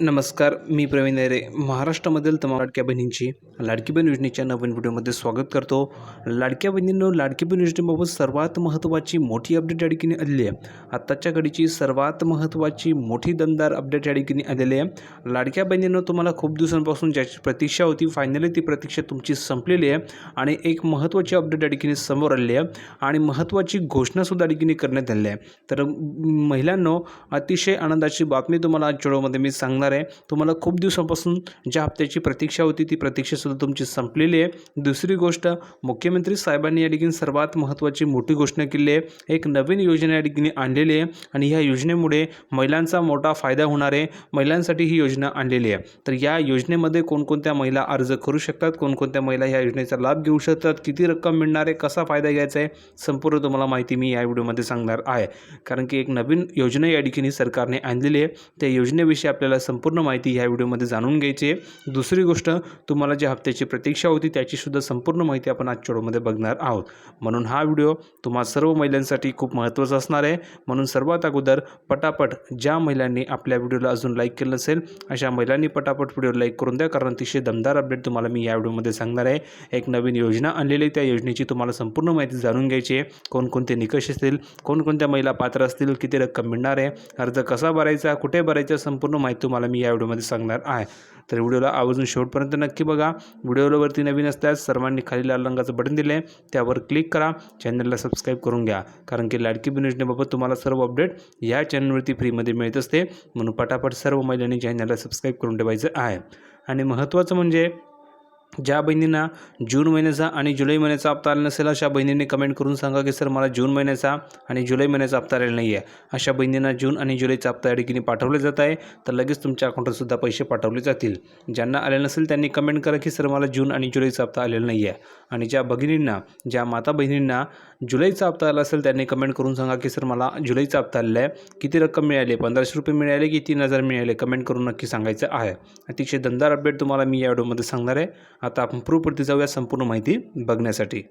नमस्कार मी प्रवीण अरे महाराष्ट्रामधील तमाम लाडक्या बहिणींची लाडकी बहीण योजनेच्या नवीन व्हिडिओमध्ये स्वागत करतो. लाडक्या बहिणींनो लाडकी बहीण योजनेबाबत सर्वात महत्त्वाची मोठी अपडेट या ठिकाणी आलेली आहे. आत्ताच्या घडीची सर्वात महत्त्वाची मोठी दमदार अपडेट या ठिकाणी आलेली आहे. लाडक्या बहिणींनो तुम्हाला खूप दिवसांपासून ज्याची प्रतीक्षा होती फायनली ती प्रतीक्षा तुमची संपलेली आहे आणि एक महत्त्वाची अपडेट या ठिकाणी समोर आलेली आहे आणि महत्त्वाची घोषणासुद्धा या ठिकाणी करण्यात आलेली आहे. तर महिलांनो अतिशय आनंदाची बातमी तुम्हाला आज व्हिडिओमध्ये मी सांगणार आहे. तुम्हाला खूप दिवसापासून ज्या हप्त्याची प्रतीक्षा होती ती प्रतीक्षासुद्धा तुमची संपलेली आहे. दुसरी गोष्ट मुख्यमंत्री साहेबांनी या ठिकाणी सर्वात महत्त्वाची मोठी घोषणा केली आहे. एक नवीन योजना या ठिकाणी आणलेली आहे आणि ह्या योजनेमुळे महिलांचा मोठा फायदा होणार आहे. महिलांसाठी ही योजना आणलेली आहे. तर या योजनेमध्ये कोणकोणत्या महिला अर्ज करू शकतात? कोणकोणत्या महिला ह्या योजनेचा लाभ घेऊ शकतात? किती रक्कम मिळणार आहे? कसा फायदा घ्यायचा आहे? संपूर्ण तुम्हाला माहिती मी या व्हिडिओमध्ये सांगणार आहे. कारण की एक नवीन योजना या ठिकाणी सरकारने आणलेली आहे. त्या योजनेविषयी आपल्याला संपूर्ण माहिती ह्या व्हिडिओमध्ये जाणून घ्यायची आहे. दुसरी गोष्ट तुम्हाला ज्या हप्त्याची प्रतीक्षा होती त्याचीसुद्धा संपूर्ण माहिती आपण आजच्या व्हिडिओमध्ये बघणार आहोत. म्हणून हा व्हिडिओ तुम्हा सर्व महिलांसाठी खूप महत्त्वाचा असणार आहे. म्हणून सर्वात अगोदर पटापट ज्या महिलांनी आपल्या व्हिडिओला अजून लाईक केलं नसेल अशा महिलांनी पटापट व्हिडिओ लाईक करून द्या. कारण अतिशय दमदार अपडेट तुम्हाला मी या व्हिडिओमध्ये सांगणार आहे. एक नवीन योजना आणलेली आहे. त्या योजनेची तुम्हाला संपूर्ण माहिती जाणून घ्यायची आहे. कोणकोणते निकष असतील कोणकोणत्या महिला पात्र असतील किती रक्कम मिळणार आहे अर्ज कसा भरायचा कुठे भरायचा संपूर्ण माहिती तुम्हाला मी या व्हिडिओमध्ये सांगणार आहे. तर व्हिडिओला आवर्जून शेवटपर्यंत नक्की बघा. व्हिडिओवरती नवीन असल्यास सर्वांनी खाली लाल रंगाचं बटन दिले त्यावर क्लिक करा. चॅनलला सबस्क्राईब करून घ्या. कारण की लाडकी बहीण योजनेबाबत तुम्हाला सर्व अपडेट या चॅनलवरती फ्रीमध्ये मिळत असते. म्हणून पटापट सर्व महिलांनी चॅनलला सबस्क्राईब करून ठेवायचं आहे. आणि महत्त्वाचं म्हणजे ज्या बहिणींना जून महिन्याचा आणि जुलै महिन्याचा हप्ता आला नसेल अशा बहिणींनी कमेंट करून सांगा की सर मला जून महिन्याचा आणि जुलै महिन्याचा हप्ता आलेला नाही आहे अशा बहिणींना जून आणि जुलैचा हप्ता या ठिकाणी पाठवले जात आहे. तर लगेच तुमच्या अकाउंटला पैसे पाठवले जातील. ज्यांना आले नसेल त्यांनी कमेंट करा की सर मला जून आणि जुलैचा हप्ता आलेला नाही आहे आणि ज्या भगिनींना ज्या माता बहिणींना जुलैचा हप्ता आला असेल त्यांनी कमेंट करून सांगा की सर मला जुलैचा हप्ता आलेला आहे. किती रक्कम मिळाली? पंधराशे रुपये मिळाले की तीन हजार मिळाले? कमेंट करून नक्की सांगायचं आहे. अतिशय दमदार अपडेट तुम्हाला मी या व्हिडिओमध्ये सांगणार आहे. आता आपण प्रूफवरती जाऊया संपूर्ण माहिती बघण्यासाठी.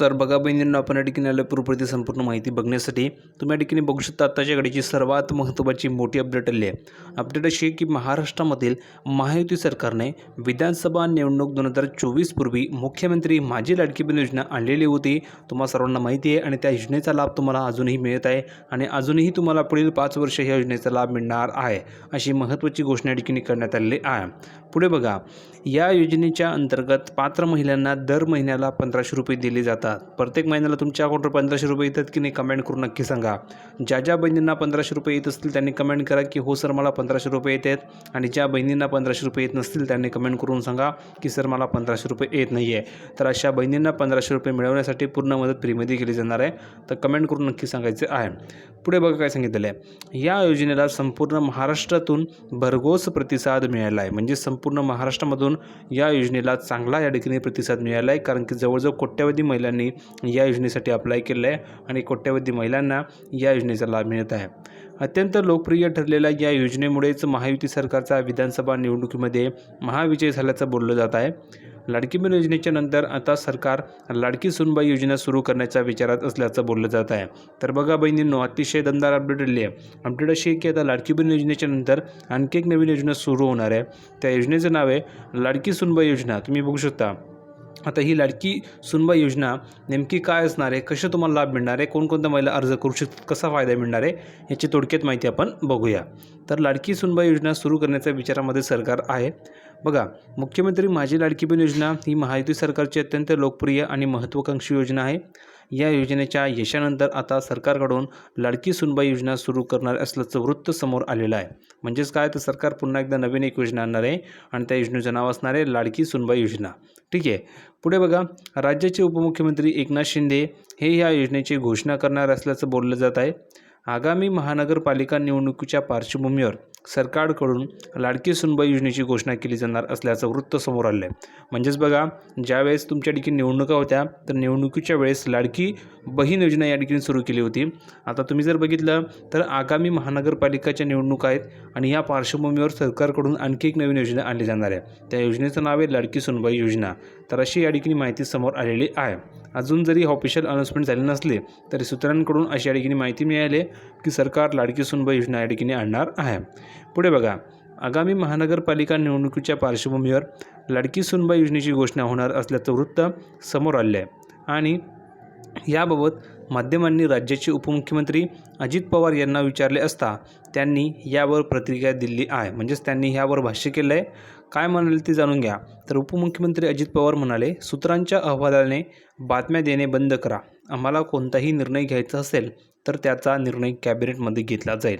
तर बघा बहिणींना आपण या ठिकाणी आलं प्रूफवरती संपूर्ण माहिती बघण्यासाठी. तुम्ही या ठिकाणी बघू शकता आत्ताच्या घडीची सर्वात महत्त्वाची मोठी अपडेट आली आहे. अपडेट अशी आहे की महाराष्ट्रामधील महायुती सरकारने विधानसभा निवडणूक दोन हजार चोवीस पूर्वी मुख्यमंत्री माझी लाडकी बहीण योजना आणलेली होती. तुम्हाला सर्वांना माहिती आहे आणि त्या योजनेचा लाभ तुम्हाला अजूनही मिळत आहे आणि अजूनही तुम्हाला पुढील पाच वर्ष ह्या योजनेचा लाभ मिळणार आहे अशी महत्त्वाची घोषणा या ठिकाणी करण्यात आलेली आहे. पुढे बघा या योजनेच्या अंतर्गत पात्र महिलांना दर महिन्याला पंधराशे रुपये दिले जातात. प्रत्येक महिन्याला तुमच्या अकाउंटवर पंधराशे रुपये येतात की नाही कमेंट करून नक्की सांगा. ज्या ज्या बहिणींना पंधराशे रुपये येत असतील त्यांनी कमेंट करा की हो सर मला पंधराशे रुपये येत आहेत. आणि ज्या बहिणींना पंधराशे रुपये येत नसतील त्यांनी कमेंट करून सांगा की सर मला पंधराशे रुपये येत नाही आहे तर अशा बहिणींना पंधराशे रुपये मिळवण्यासाठी पूर्ण मदत फ्रीमध्ये केली जाणार आहे. तर कमेंट करून नक्की सांगायचे आहे. पुढे बघा काय सांगितलेलं आहे. या योजनेला संपूर्ण महाराष्ट्रातून भरघोस प्रतिसाद मिळाला आहे. म्हणजे संपूर्ण महाराष्ट्रामधून या योजनेला चांगला या ठिकाणी प्रतिसाद मिळाला आहे. कारण की जवळजवळ कोट्यावधी महिलांनी या योजनेसाठी अप्लाय केलं आहे आणि कोट्यवधी महिलांना या योजनेचा लाभ मिळत आहे. अत्यंत लोकप्रिय ठरलेल्या या योजनेमुळेच महायुती सरकारचा विधानसभा निवडणुकीमध्ये महाविजय झाल्याचं बोललं जात आहे. लाडकी बहीण योजनेच्या नंतर आता सरकार लाडकी सुनबाई योजना सुरू करण्याच्या विचारात असल्याचं बोललं जात आहे. तर बघा बहिणींनो अतिशय दमदार अपडेट दिली आहे. अपडेट अशी आहे की आता लाडकी बहीण योजनेच्या नंतर आणखी एक नवीन योजना सुरू होणार आहे. त्या योजनेचं नाव आहे लाडकी सुनबाई योजना. तुम्ही बघू शकता. आता ही लाडकी सुनबाई योजना नेमकी काय असणार आहे? कसे तुम्हाला लाभ मिळणार आहे? कोणकोणत्या महिला अर्ज करू शकतात? कसा फायदा मिळणार आहे? याची थोडक्यात माहिती आपण बघूया. तर लाडकी सुनबाई योजना सुरू करण्याच्या विचारामध्ये सरकार आहे. बघा मुख्यमंत्री माझी लाडकी बहीण योजना ही महायुती सरकारची अत्यंत लोकप्रिय आणि महत्त्वाकांक्षी योजना आहे. या योजनेच्या यशानंतर आता सरकारकडून लाडकी सुनबाई योजना सुरू करणार असल्याचं वृत्त समोर आलेलं आहे. म्हणजेच काय? तर सरकार पुन्हा एकदा नवीन एक योजना आणणार आहे आणि त्या योजनेचं नाव असणार आहे लाडकी सुनबाई योजना. ठीक आहे. पुढे बघा राज्याचे उपमुख्यमंत्री एकनाथ शिंदे हे या योजनेची घोषणा करणार असल्याचं बोललं जात आहे. आगामी महानगरपालिका निवडणुकीच्या पार्श्वभूमीवर सरकारकडून लाडकी सुनबाई योजनेची घोषणा केली जाणार असल्याचं वृत्त समोर आलं आहे म्हणजेच बघा ज्यावेळेस तुमच्या ठिकाणी निवडणुका होत्या तर निवडणुकीच्या वेळेस लाडकी बहीण योजना या ठिकाणी सुरू केली होती. आता तुम्ही जर बघितलं तर आगामी महानगरपालिकाच्या निवडणुका आहेत आणि या पार्श्वभूमीवर सरकारकडून आणखी एक नवीन योजना आणली जाणार आहे. त्या योजनेचं नाव आहे लाडकी सुनबाई योजना. तर अशी या ठिकाणी माहिती समोर आलेली आहे. अजून जरी ऑफिशियल अनाउन्समेंट झाले नसले तरी सूत्रांकडून अशा या ठिकाणी माहिती मिळाली की सरकार लाडकी सुनबाई योजना या ठिकाणी आणणार आहे. पुढे बघा. आगामी महानगरपालिका निवडणुकीच्या पार्श्वभूमीवर लाडकी सुनबाई योजनेची घोषणा होणार असल्याचं वृत्त समोर आले आहे आणि याबाबत माध्यमांनी राज्याचे उपमुख्यमंत्री अजित पवार यांना विचारले असता त्यांनी यावर प्रतिक्रिया दिली आहे. म्हणजेच त्यांनी यावर भाष्य केलं आहे काय म्हणाले ते जाणून घ्या. तर उपमुख्यमंत्री अजित पवार म्हणाले सूत्रांच्या अहवालाने बातम्या देणे बंद करा. आम्हाला कोणताही निर्णय घ्यायचा असेल तर त्याचा निर्णय कॅबिनेटमध्ये घेतला जाईल.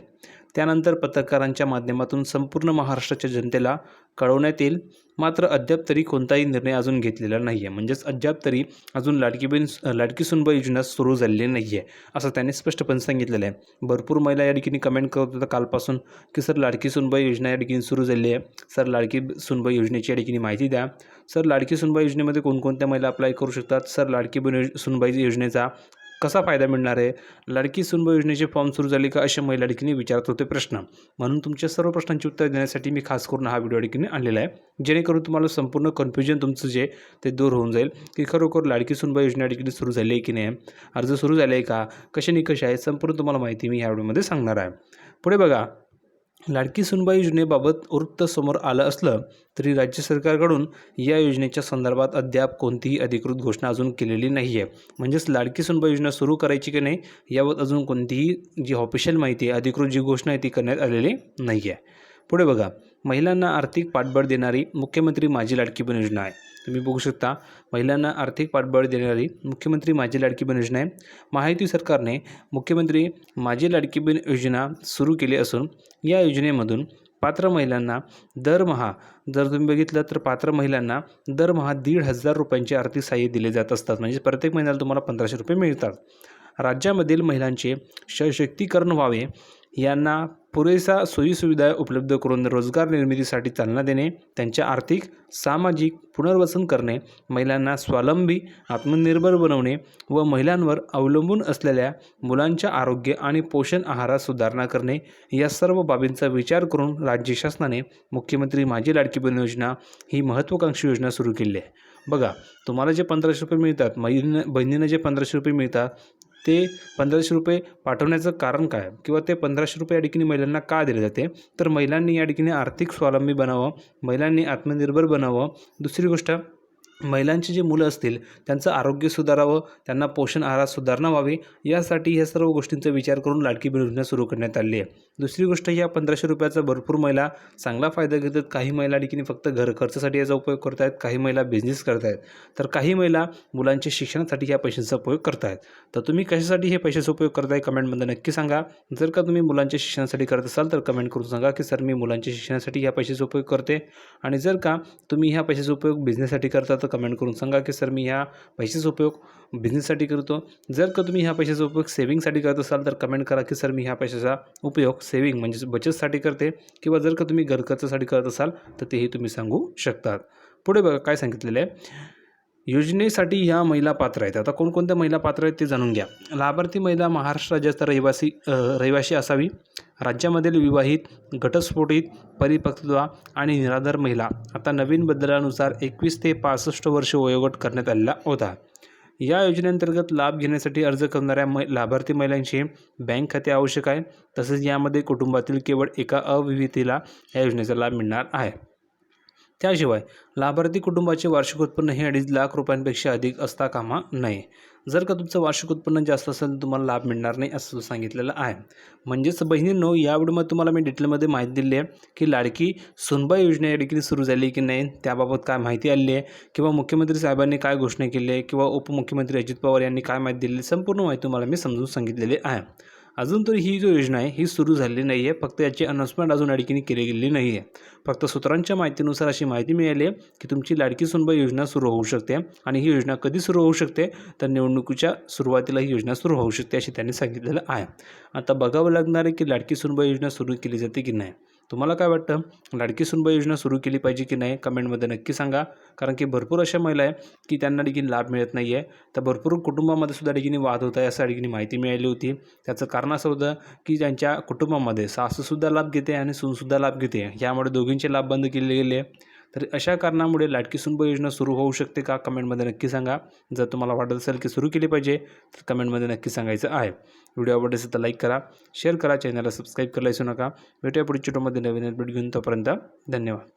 त्यानंतर पत्रकारांच्या माध्यमातून संपूर्ण महाराष्ट्राच्या जनतेला कळवण्यात येईल. मात्र अद्याप तरी कोणताही निर्णय अजून घेतलेला नाही आहे म्हणजेच अद्याप तरी अजून लाडकी लाडकी सुनबाई योजना सुरू झालेली नाही आहे असं त्यांनी स्पष्टपणे सांगितलेलं आहे. भरपूर महिला या ठिकाणी कमेंट करत होत्या. कालपासून की सर लाडकी सुनबाई योजना या ठिकाणी सुरू झाली आहे. सर लाडकी सुनबाई योजनेची या ठिकाणी माहिती द्या. सर लाडकी सुनबाई योजनेमध्ये कोणकोणत्या महिला अप्लाय करू शकतात? सर लाडकी बहीण सुनबाई योजनेचा कसा फायदा मिळणार आहे? लाडकी सुनबो योजनेचे फॉर्म सुरू झाले का? असे महिला ठिकाणी विचारत होते प्रश्न. म्हणून तुमच्या सर्व प्रश्नांची उत्तर देण्यासाठी मी खास करून हा व्हिडिओ ठिकाणी आणलेला आहे. जेणेकरून तुम्हाला संपूर्ण कन्फ्युजन तुमचं जे ते दूर होऊन जाईल की खरोखर लाडकी सुनबाई योजना या ठिकाणी सुरू झाली आहे की नाही? अर्ज सुरू झाले आहे का? कसे निकष आहे संपूर्ण तुम्हाला माहिती मी ह्या व्हिडिओमध्ये सांगणार आहे. पुढे बघा. लाडकी सुनबाई योजनेबाबत वृत्त समोर आलं असलं तरी राज्य सरकारकडून या योजनेच्या संदर्भात अद्याप कोणतीही अधिकृत घोषणा अजून केलेली नाही आहे म्हणजेच लाडकी सुनबाई योजना सुरू करायची की नाही यावर अजून कोणतीही जी ऑफिशियल माहिती आहे अधिकृत जी घोषणा आहे ती करण्यात आलेली नाही आहे पुढे बघा. महिलांना आर्थिक पाठबळ देणारी मुख्यमंत्री माझी लाडकी बहीण योजना आहे. तुम्ही बघू शकता महिलांना आर्थिक पाठबळ देणारी मुख्यमंत्री माझी लाडकी बहीण योजना आहे. महायुती सरकारने मुख्यमंत्री माझी लाडकी बहीण योजना सुरू केली असून या योजनेमधून पात्र महिलांना दरमहा जर तुम्ही बघितलं तर पात्र महिलांना दरमहा दीड हजार रुपयांचे आर्थिक सहाय्य दिले जात असतात. म्हणजे प्रत्येक महिन्याला तुम्हाला पंधराशे रुपये मिळतात. राज्यामधील महिलांचे सशक्तीकरण व्हावे यांना पुरेसा सोयीसुविधा उपलब्ध करून रोजगार निर्मितीसाठी चालना देणे त्यांच्या आर्थिक सामाजिक पुनर्वसन करणे महिलांना स्वावलंबी आत्मनिर्भर बनवणे व महिलांवर अवलंबून असलेल्या मुलांच्या आरोग्य आणि पोषण आहारात सुधारणा करणे या सर्व बाबींचा विचार करून राज्य शासनाने मुख्यमंत्री माझी लाडकी बहीण योजना ही महत्त्वाकांक्षी योजना सुरू केली आहे. बघा तुम्हाला जे पंधराशे रुपये मिळतात महिन बहिणींना जे पंधराशे रुपये मिळतात ते पंधराशे रुपये पाठवण्याचं कारण काय? किंवा ते पंधराशे रुपये या ठिकाणी महिलांना का दिले जाते? तर महिलांनी या ठिकाणी आर्थिक स्वावलंबी बनावं महिलांनी आत्मनिर्भर बनावं. दुसरी गोष्ट महिलांची जी मुलं असतील त्यांचं आरोग्य सुधारावं त्यांना पोषण आहारात सुधारणा व्हावी यासाठी ह्या सर्व गोष्टींचा विचार करून लाडकी बहीण योजना सुरू करण्यात आली आहे. दुसरी गोष्ट या पंधराशे रुपयाचा भरपूर महिला चांगला फायदा घेतात. काही महिला ठिकाणी फक्त घर खर्चासाठी याचा उपयोग करत आहेत काही महिला बिझनेस करत आहेत तर काही महिला मुलांच्या शिक्षणासाठी ह्या पैशांचा उपयोग करत आहेत तर तुम्ही कशासाठी हे पैशाचा उपयोग करताय कमेंटमध्ये नक्की सांगा. जर का तुम्ही मुलांच्या शिक्षणासाठी करत असाल तर कमेंट करून सांगा की सर मी मुलांच्या शिक्षणासाठी ह्या पैशाचा उपयोग करते. आणि जर का तुम्ही ह्या पैशाचा उपयोग बिझनेससाठी करता तर कमेंट करून सांगा की सर मी ह्या पैशाचा उपयोग बिझनेससाठी करतो. जर का तुम्ही ह्या पैशाचा उपयोग सेविंगसाठी करत असाल तर कमेंट करा की सर मी ह्या पैशाचा उपयोग सेविंग म्हणजेच बचतसाठी करते किंवा जर का तुम्ही घरखर्चासाठी करत असाल तर तेही तुम्ही सांगू शकतात. पुढे बघा काय सांगितलेलं आहे. योजनेसाठी ह्या महिला पात्र आहेत. आता कोणकोणत्या महिला पात्र आहेत ते जाणून घ्या. लाभार्थी महिला महाराष्ट्र राज्याचा रहिवासी रहिवासी असावी. राज्यामधील विवाहित घटस्फोटित परिपक्वता आणि निराधार महिला आता नवीन बदलानुसार एकवीस ते पासष्ट वर्ष वयोगट करण्यात आलेला होता. या योजनेअंतर्गत लाभ घेण्यासाठी अर्ज करणाऱ्या मै लाभार्थी महिलांचे बँक खाते आवश्यक आहे तसेच यामध्ये कुटुंबातील केवळ एका अविवाहितेला या योजनेचा लाभ मिळणार आहे. त्याशिवाय लाभार्थी कुटुंबाचे वार्षिक उत्पन्न हे अडीच लाख रुपयांपेक्षा अधिक असता कामा नये. जर का तुमचं वार्षिक उत्पन्न जास्त असेल तर तुम्हाला लाभ मिळणार नाही असं सांगितलेलं आहे. म्हणजेच बहिणींनो या व्हिडिओमध्ये तुम्हाला मी डिटेलमध्ये माहिती दिली आहे की लाडकी सोनबाई योजना या ठिकाणी सुरू झाली की नाही त्याबाबत काय माहिती आली आहे किंवा मुख्यमंत्री साहेबांनी काय घोषणा केली आहे किंवा उपमुख्यमंत्री अजित पवार यांनी काय माहिती दिली संपूर्ण माहिती तुम्हाला मी समजून सांगितलेली आहे. अजून तरी ही जो योजना आहे ही सुरू झालेली नाही आहे. फक्त याची अनाउन्समेंट अजून या केली गेलेली नाही आहे. फक्त सूत्रांच्या माहितीनुसार अशी माहिती मिळाली आहे की तुमची लाडकी सुनबाई योजना सुरू होऊ शकते आणि ही योजना कधी सुरू होऊ शकते? तर निवडणुकीच्या सुरुवातीला ही योजना सुरू होऊ शकते अशी त्यांनी सांगितलेलं आहे. आता बघावं लागणार आहे की लाडकी सुनबाई योजना सुरू केली जाते की नाही. तुम्हाला काय वाटतं? लाडकी सुनबाई योजना सुरू केली पाहिजे की नाही? कमेंटमध्ये नक्की सांगा. कारण की भरपूर अशा महिला आहे की त्यांना देखील लाभ मिळत नाही आहे. तर भरपूर कुटुंबामध्ये सुद्धा ठिकाणी वाद होत आहे असं ठिकाणी माहिती मिळाली होती. त्याचं कारण असं होतं की त्यांच्या कुटुंबामध्ये सासूसुद्धा लाभ घेते आणि सूनसुद्धा लाभ घेते. यामुळे दोघींचे लाभ बंद केले गेले. तर अशा कारणामुळे लाडकी सुनबाई योजना सुरू होऊ शकते का? कमेंटमध्ये नक्की सांगा. जर तुम्हाला वाटत असेल की सुरू केली पाहिजे तर कमेंटमध्ये नक्की सांगायचं आहे. व्हिडिओ आवडत असेल तर लाईक करा शेअर करा चॅनलला सबस्क्राईब करायला विसरू नका. भेटूया पुढच्या व्हिडिओमध्ये नवीन अपडेट घेऊन तोपर्यंत धन्यवाद.